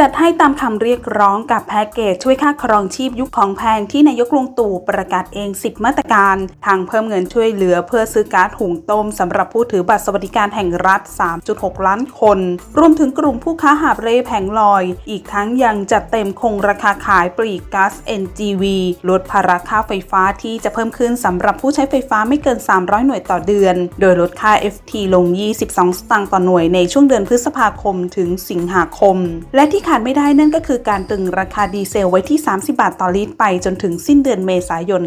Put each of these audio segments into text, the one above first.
จัดให้ตามคำเรียกร้องกับแพ็กเกจช่วยค่าครองชีพยุคของแพงที่นายกลุงตู่ประกาศเอง 10 มาตรการ ทางเพิ่มเงินช่วยเหลือเพื่อซื้อก๊าซหุงต้มสำหรับผู้ถือบัตรสวัสดิการแห่งรัฐ 3.6 ล้านคน รวมถึงกลุ่มผู้ค้าหาบเร่แผงลอย อีกทั้งยังจัดเต็มคงราคาขายปลีกก๊าซ NGV ลดภาระค่าไฟฟ้าที่จะเพิ่มขึ้นสำหรับผู้ใช้ไฟฟ้าไม่เกิน 300 หน่วยต่อเดือน โดยลดค่า FT ลง 22 สตางค์ต่อหน่วยในช่วงเดือนพฤษภาคมถึงสิงหาคม และที่ขาดไม่ได้นั่นก็คือการตึงราคาดีเซลไว้ที่ 30 บาทต่อลิตรไปจนถึงสิ้นเดือนเมษายน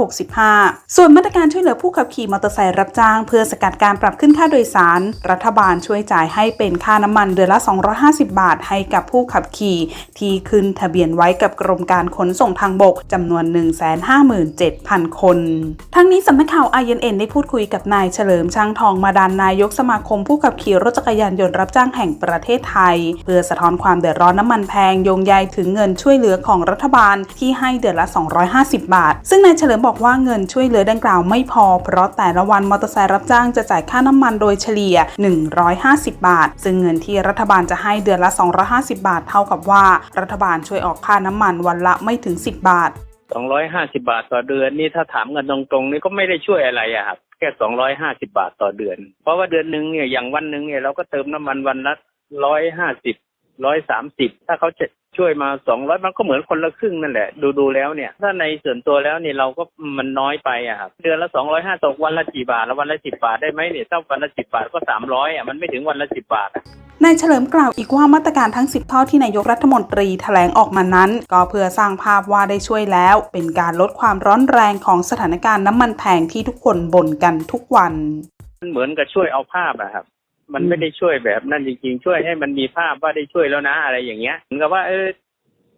2565 ส่วนมาตรการช่วยเหลือผู้ขับขี่มอเตอร์ไซค์รับจ้าง เพื่อสกัดการปรับขึ้นค่าโดยสาร รัฐบาลช่วยจ่ายให้เป็นค่าน้ำมันเดือนละ 250 บาท ให้กับผู้ขับขี่ ที่ขึ้นทะเบียนไว้กับกรมการขนส่งทางบกจำนวน 157,000 คน ทั้งนี้สำนักข่าว INN ได้พูดคุยกับนายเฉลิมช่างทองมาดานนายกสมาคมผู้ขับขี่รถจักรยานยนต์รับจ้างแห่งประเทศไทย เพื่อสะท้อนความเดือดร้อนน้ำมันแพงโยงใยถึงเงินช่วยเหลือของรัฐบาลที่ให้เดือนละ 250 บาท ซึ่งนายเฉลิมบอกว่าเงินช่วยเหลือดังกล่าวไม่พอ เพราะแต่ละวันมอเตอร์ไซค์รับจ้างจะจ่ายค่าน้ำมันโดยเฉลี่ย 150 บาท ซึ่งเงินที่รัฐบาลจะให้เดือนละ 250 บาท เท่ากับว่า รัฐบาลช่วยออกค่าน้ำมันวันละไม่ถึง 10 บาทสองร้อยห้าสิบาทต่อเดือนนี่ถ้าถามกันตรงๆนี่ก็ไม่ได้ช่วยอะไรอะครับแค่สองร้อยห้าสิบาทต่อเดือน เพราะว่าเดือนหนึ่งเนี่ยอย่างวันหนึ่งเนี่ยเราก็เติมน้ำมันวันละร้อย ร้อยสามสิบถ้าเขาจะช่วยมาสองร้อยมันก็เหมือนคนละครึ่งนั่นแหละ ดูดูๆแล้วเนี่ย ถ้าในส่วนตัวแล้วเนี่ยเราก็มันน้อยไปอะครับเดือนละสองร้อยห้าตกวันละกี่บาทแล้ววันละสิบบาทได้ไหมเนี่ยถ้าวันละสิบบาทก็สามร้อยอะมันไม่ถึงวันละสิบบาทอะนายเฉลิมกล่าวอีกว่ามาตรการทั้ง 10 ข้อที่นายกรัฐมนตรีแถลงออกมานั้น ก็เพื่อสร้างภาพว่าได้ช่วยแล้ว เป็นการลดความร้อนแรงของสถานการณ์น้ำมันแพงที่ทุกคนบ่นกันทุกวัน มันเหมือนกับช่วยเอาภาพอะครับ มันไม่ได้ช่วยแบบนั่นจริง ๆ ช่วยให้มันมีภาพว่าได้ช่วยแล้วนะ อะไรอย่างเงี้ยเหมือนกับว่า เออ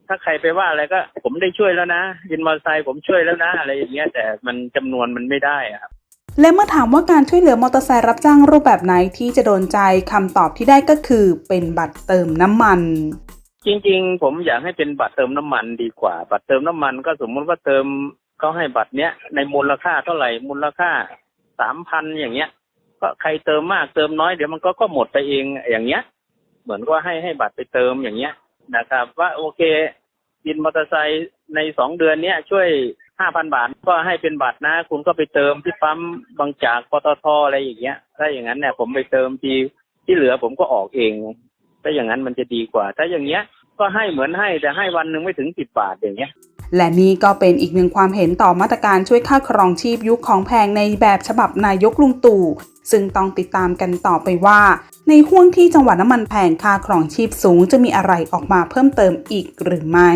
ถ้าใครไปว่าอะไรก็ ผมได้ช่วยแล้วนะวินมอเตอร์ไซค์ผมช่วยแล้วนะ อะไรอย่างเงี้ย แต่มันจำนวนมันไม่ได้อะครับและเมื่อถามว่าการช่วยเหลือมอเตอร์ไซค์รับจ้างรูปแบบไหนที่จะโดนใจคำตอบที่ได้ก็คือเป็นบัตรเติมน้ำมัน จริง ๆ ผมอยากให้เป็นบัตรเติมน้ำมันดีกว่า บัตรเติมน้ำมันก็สมมติว่าเติมเขาให้บัตรเนี้ยในมูลค่าเท่าไหร่มูลค่าสามพันอย่างเงี้ย ก็ใครเติมมากเติมน้อยเดี๋ยวมันก็ก็หมดไปเองอย่างเงี้ย เหมือนว่าให้ให้บัตรไปเติมอย่างเงี้ยนะครับ ว่าโอเคบินมอเตอร์ไซค์ในสองเดือนเนี้ยช่วยห้าพันบาทก็ให้เป็นบัตรนะ คุณก็ไปเติมที่ปั๊มบางจากปตทอะไรอย่างเงี้ยถ้าอย่างนั้นเนี่ยผมไปเติมทีที่เหลือผมก็ออกเองถ้าอย่างนั้นมันจะดีกว่า ถ้าอย่างเงี้ยก็ให้เหมือนให้แต่ให้วันหนึ่งไม่ถึงสิบบาทอย่างเงี้ย และนี่ก็เป็นอีกหนึ่งความเห็นต่อมาตรการช่วยค่าครองชีพยุคของแพงในแบบฉบับนายกลุงตู่ซึ่งต้องติดตามกันต่อไปว่า ในห่วงที่จังหวัดน้ำมันแพงค่าครองชีพสูงจะมีอะไรออกมาเพิ่มเติมอีกหรือไม่